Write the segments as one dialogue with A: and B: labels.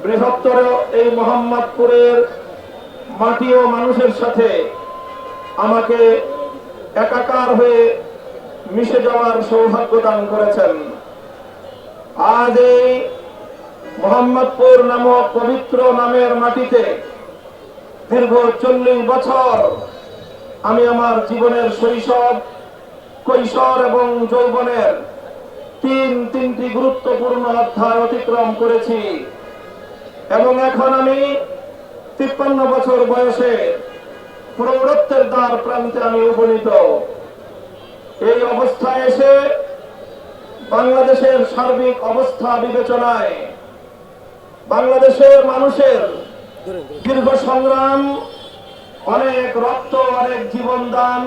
A: বৃহত্তর এই মোহাম্মদপুরের মাটি ও মানুষের সাথে আমাকে একাকার হয়ে মিশে যাওয়ার সৌভাগ্য দান করেছেন। আজ এই মোহাম্মদপুর নামক পবিত্র নামের মাটিতে দীর্ঘ চল্লিশ বছর আমি আমার জীবনের শৈশব, কৈশোর এবং যৌবনের তিন তিনটি গুরুত্বপূর্ণ অধ্যায় অতিক্রম করেছি। এবং এখন আমি তিপ্পান্ন বছর বয়সে প্রৌঢ়ত্বের দ্বার প্রান্তে আমি উপনীত। এই অবস্থায় এসে বাংলাদেশের সার্বিক অবস্থা বিবেচনায় বাংলাদেশের মানুষের দীর্ঘ সংগ্রাম, অনেক রক্ত, অনেক জীবন দান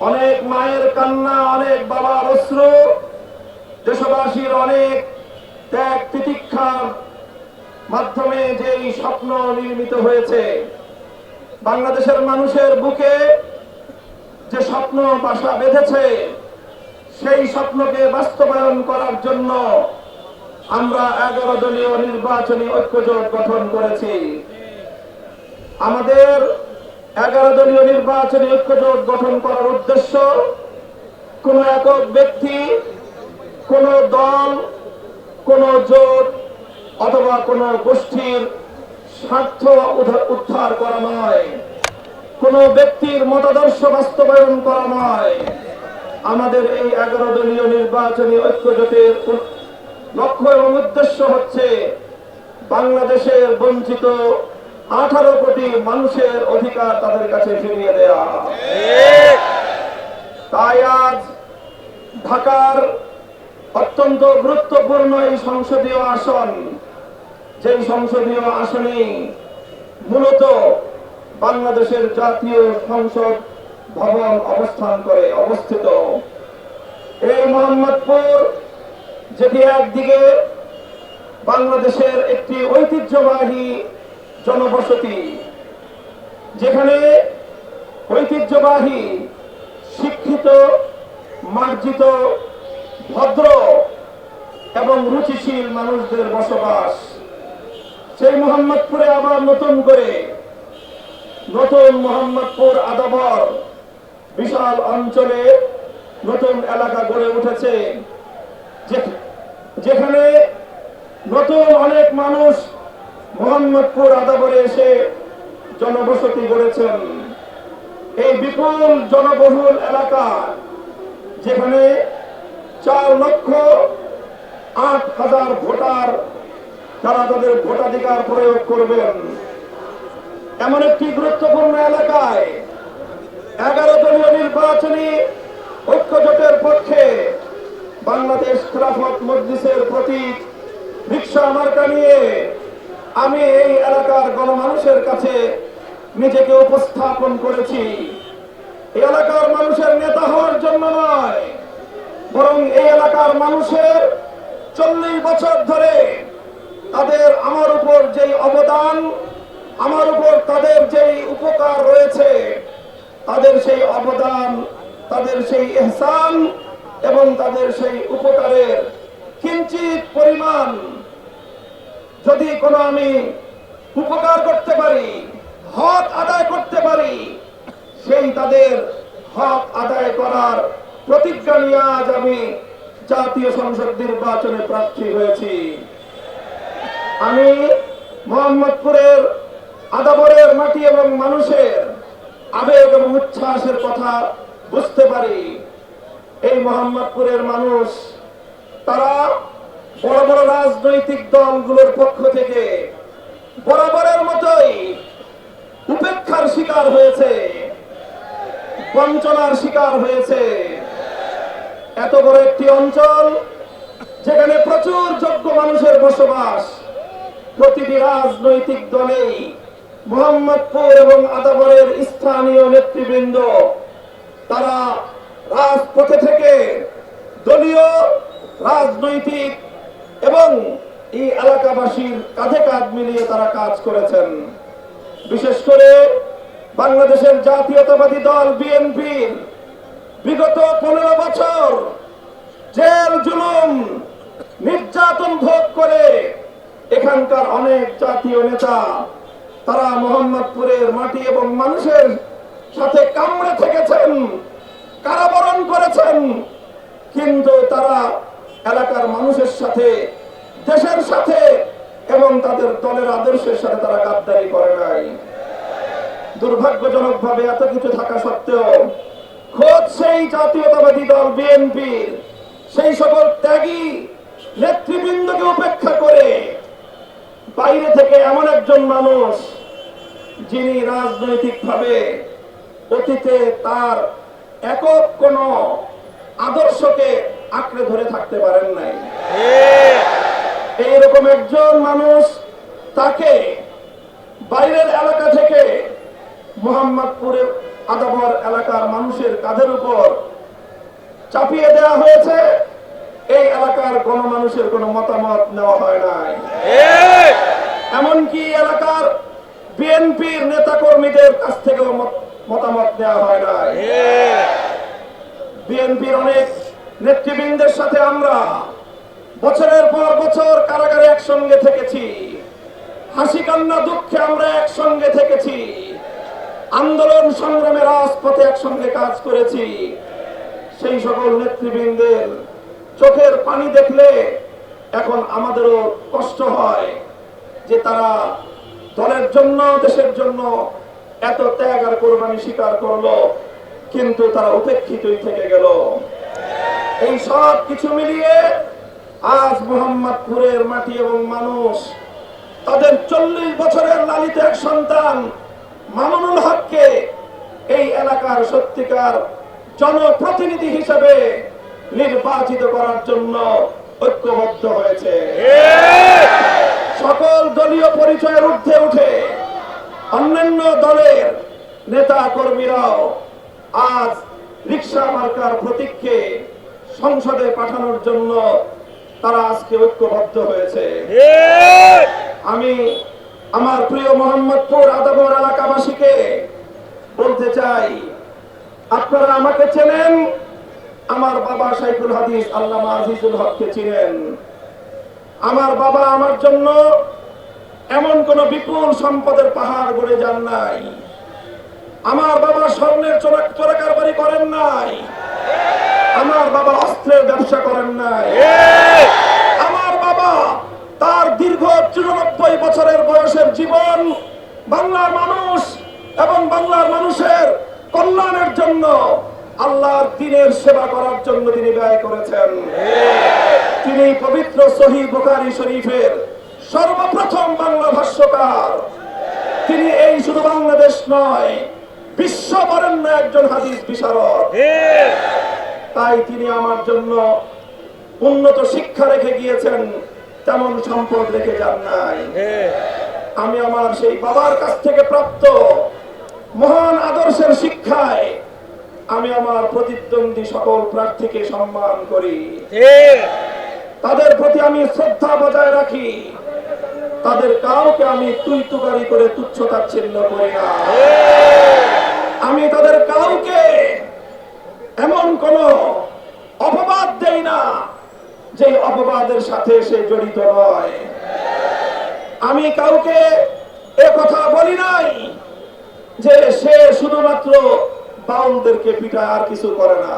A: অনেক মায়ের কান্না, অনেক বাবার অশ্রু, দেশবাসীর অনেক ত্যাগ তিতিক্ষার মাধ্যমে যেই স্বপ্ন নির্মিত হয়েছে, বাংলাদেশের মানুষের বুকে যে স্বপ্ন বাসা বেঁধেছে, সেই স্বপ্নকে বাস্তবায়ন করার জন্য আমরা এগারো দলীয় নির্বাচনী ঐক্যজোট গঠন করেছি। আমাদের এগারো দলীয় নির্বাচনী ঐক্যজোট গঠন করার উদ্দেশ্য কোন একক ব্যক্তি, কোন দল, কোন জোট অথবা কোন গোষ্ঠীর স্বার্থ উদ্ধার করা নয়। কোন ব্যক্তির মতাদর্শ বাস্তবায়ন করা নয়। আমাদের এই এগারো দলীয় নির্বাচনী ঐক্যজোটের লক্ষ্য এবং উদ্দেশ্য হচ্ছে বাংলাদেশের বঞ্চিত আঠারো কোটি মানুষের অধিকার তাদের কাছে ফিরিয়ে দেয়া। তাই আজ ঢাকার অত্যন্ত গুরুত্বপূর্ণ এই সংসদীয় আসন যেই সংসদীয় আসনে মূলত বাংলাদেশের জাতীয় সংসদ ভবন অবস্থান করে অবস্থিত। এই মোহাম্মদপুর, যেটি একদিকে বাংলাদেশের একটি ঐতিহ্যবাহী জনবসতি, যেখানে ঐতিহ্যবাহী, শিক্ষিত, মার্জিত, ভদ্র এবং রুচিশীল মানুষদের বসবাস সেই মোহাম্মদপুরে আবার নতুন করে নতুন মোহাম্মদপুর আদাবর বিশাল অঞ্চলে নতুন এলাকা গড়ে উঠেছে। যেখানে নতুন অনেক মানুষ মোহাম্মদপুর আদাবরে এসে জনবসতি গড়েছেন। এই বিপুল জনবহুল এলাকা যেখানে চার লক্ষ আট হাজার ভোটার তারা তাদের ভোটাধিকার প্রয়োগ করবেন। এমন একটি গুরুত্বপূর্ণ এলাকায় এগারো দলীয় নির্বাচনী ঐক্যজোটের পক্ষে বাংলাদেশ খেলাফত মজলিসের প্রতীক রিক্সা মার্কা নিয়ে আমি এই এলাকার গণমানুষের কাছে নিজেকে উপস্থাপন করেছি। এলাকার মানুষের নেতা হওয়ার জন্য নয়, বরং এই এলাকার মানুষের চল্লিশ বছর ধরে তাদের আমার উপর যেই অবদান, আমার উপর তাদের যেই উপকার রয়েছে, তাদের সেই অবদান, তাদের সেই এহসান এবং তাদের সেই উপকারের কিঞ্চিত পরিমাণ যদি কোনো আমি উপকার করতে পারি, হক আদায় করতে পারি, সেই তাদের হক আদায় করার প্রতিজ্ঞা নিয়ে আজ আমি জাতীয় সংসদ নির্বাচনে প্রার্থী হয়েছি। আমি মোহাম্মদপুরের আদাবরের মাটি এবং মানুষের আবেগ এবং উচ্ছ্বাসের কথা বুঝতে পারি। এই মোহাম্মদপুরের মানুষ, তারা বড় বড় রাজনৈতিক দলগুলোর পক্ষ থেকে বরাবরের মতোই উপেক্ষার শিকার হয়েছে, বঞ্চনার শিকার হয়েছে। এত বড় একটি অঞ্চল যেখানে প্রচুর যোগ্য মানুষের বসবাস প্রতিটি রাজনৈতিক দলেই মোহাম্মদপুর এবং আদাবরের স্থানীয় নেতৃবৃন্দ, তারা রাজপথে থেকে দলীয় রাজনৈতিক এবং এই এলাকাবাসীর কাঁধে কাঁধ মিলিয়ে তারা কাজ করেছেন। বিশেষ করে বাংলাদেশের জাতীয়তাবাদী দল বিএনপির বিগত পনেরো বছর জেল জুলুম, নির্যাতন ভোগ করে এখানকার অনেক জাতীয় নেতা, তারা মোহাম্মদপুরের মাটি এবং মানুষের সাথে কামড়ে থেকেছেন, কারাবরণ করেছেন। কিন্তু তারা এলাকার মানুষের সাথে, দেশের সাথে এবং তাদের দলের আদর্শের সাথে তারা গাদ্দারি করে নাই। দুর্ভাগ্যজনক ভাবে এত কিছু থাকা সত্ত্বেও খোদ সেই জাতীয়তাবাদী দল বিএনপির সেই সকল ত্যাগী নেতৃবৃন্দকে উপেক্ষা করে বাইরে থেকে এমন একজন মানুষ যিনি রাজনৈতিকভাবে অতীতে তার একক কোন আদর্শকে আঁকড়ে ধরে থাকতে পারেন নাই। এইরকম একজন মানুষ তাকে বাইরের এলাকা থেকে মোহাম্মদপুরের আদাবর এলাকার মানুষের কাঁধের উপর চাপিয়ে দেওয়া হয়েছে। এই এলাকার কোন মানুষের কোনো মতামত নেওয়া হয় নাই এমনকি এলাকার বিএনপির নেতা কর্মীদের কাছ থেকেও মতামত নেওয়া হয় নাই বিএনপির অনেক নেতৃবৃন্দের সাথে আমরা বছরের পর বছর কারাগারে একসঙ্গে থেকেছি। হাসি কান্না দুঃখে আমরা একসঙ্গে থেকেছি। আন্দোলন সংগ্রামে রাজপথে একসঙ্গে কাজ করেছি। সেই সকল নেতৃবৃন্দের চোখের পানি দেখলে এখন আমাদেরও কষ্ট হয় যে তারা দলের জন্য, দেশের জন্য এত ত্যাগ আর কোরবানি স্বীকার করল, কিন্তু তারা উপেক্ষিতই থেকে গেল। এই সব কিছু মিলিয়ে আজ মোহাম্মদপুরের মাটি এবং মানুষ, তাদের চল্লিশ বছরের লালিত এক সন্তান মামুনুল হককে এই এলাকার সত্যিকার জনপ্রতিনিধি হিসেবে নির্বাচিত করার জন্য ঐক্যবদ্ধ হয়েছে। সকল দলীয় পরিচয়ের ঊর্ধ্বে উঠে অন্যান্য দলের নেতা কর্মীরাও আজ রিক্সা মার্কার প্রতীককে সংসদে পাঠানোর জন্য তারা আজকে ঐক্যবদ্ধ হয়েছে। আমি আমার প্রিয় মোহাম্মদপুর আদাবর এলাকাবাসীকে বলতে চাই, আপনারা আমাকে চেনেন আমার বাবা সাইফুল হাদিস আল্লামা আজিজুল হককে চিনেন। আমার বাবা আমার জন্য এমন কোন বিপুল সম্পদের পাহাড় গড়ে যান নাই। আমার বাবা স্বর্ণের চোরা- চোরাকারবারি করেন নাই। আমার বাবা অস্ত্রের ব্যবসা করেন নাই। আমার বাবা তার দীর্ঘ চুরানব্বই বছরের বয়সের জীবন বাংলার মানুষ এবং বাংলার মানুষের কল্যাণের জন্য আল্লাহর দিনের সেবা করার জন্য তিনি ব্যয় করেছেন। তিনি পবিত্র সহি বুখারী শরীফের সর্বপ্রথম বাংলা ভাষ্যকার। তিনি এই শুধু বাংলাদেশ নয়, বিশ্ব বরেণ্য একজন হাদিস বিশারদ। তাই তিনি আমার জন্য উন্নত শিক্ষা রেখে গিয়েছেন, তেমন সম্পদ রেখে যান নাই। আমি আমার সেই বাবার কাছ থেকে প্রাপ্ত মহান আদর্শের শিক্ষায় আমি আমার প্রতিদ্বন্দ্বী সকল প্রার্থীকে সম্মান করি। তাদের প্রতি আমি শ্রদ্ধা বজায় রাখি। তাদের কাউকে আমি তুই তুকারি করে তুচ্ছ তাচ্ছিল্য করি না। আমি তাদের কাউকে এমন কোন অপবাদ দেই না যে অপবাদের সাথে সে জড়িত নয়। আমি কাউকে এ কথা বলি নাই যে সে শুধুমাত্র বাউলদেরকে পিটায় আর কিছু করে না।